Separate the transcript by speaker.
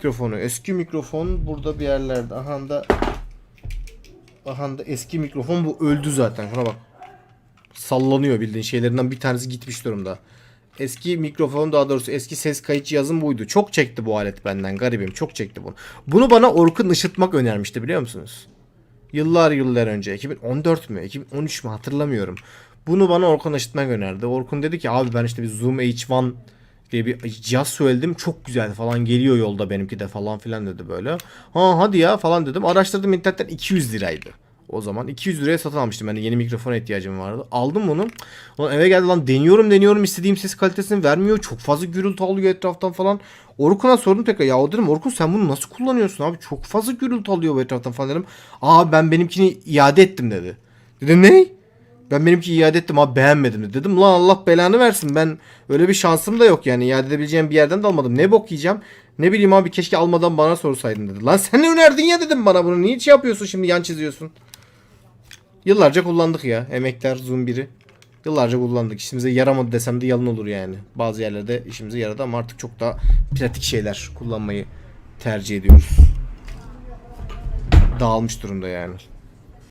Speaker 1: mikrofonu. Eski mikrofon burada bir yerlerde. Aha da Aha da eski mikrofon bu öldü zaten. Şuna bak. Sallanıyor bildiğin şeylerinden bir tanesi gitmiş durumda. Eski mikrofon daha doğrusu eski ses kayıt cihazım buydu. Çok çekti bu alet benden garibim. Çok çekti bunu. Bunu bana Orkun Işıtmak önermişti biliyor musunuz? Yıllar yıllar önce 2014 mü 2013 mü hatırlamıyorum. Bunu bana Orkun Işıtmak önerdi. Orkun dedi ki abi ben işte bir Zoom H1 diye bir cihaz söyledim çok güzel falan geliyor yolda benimki de falan filan dedi böyle. Ha hadi ya falan dedim. Araştırdım internetten 200 liraydı. O zaman 200 liraya satın almıştım. Ben de yeni mikrofona ihtiyacım vardı. Aldım bunu. Ulan eve geldi lan deniyorum deniyorum istediğim ses kalitesini vermiyor. Çok fazla gürültü alıyor etraftan falan. Orkun'a sordum tekrar. Ya dedim Orkun sen bunu nasıl kullanıyorsun abi? Çok fazla gürültü alıyor bu etraftan falan dedim. Aa ben benimkini iade ettim dedi. Dedim ne? Ben benimki iade ettim abi beğenmedim dedi. Dedim lan Allah belanı versin ben öyle bir şansım da yok yani iade edebileceğim bir yerden de almadım. Ne bok yiyeceğim? Ne bileyim abi keşke almadan bana sorsaydın dedi. Lan sen önerdin ya dedim bana bunu. Niye hiç yapıyorsun şimdi yan çiziyorsun? Yıllarca kullandık ya. Emekler Zoom 1'i. Yıllarca kullandık. İşimize yaramadı desem de yalan olur yani. Bazı yerlerde işimize yaradı ama artık çok daha pratik şeyler kullanmayı tercih ediyoruz. Dağılmış durumda yani.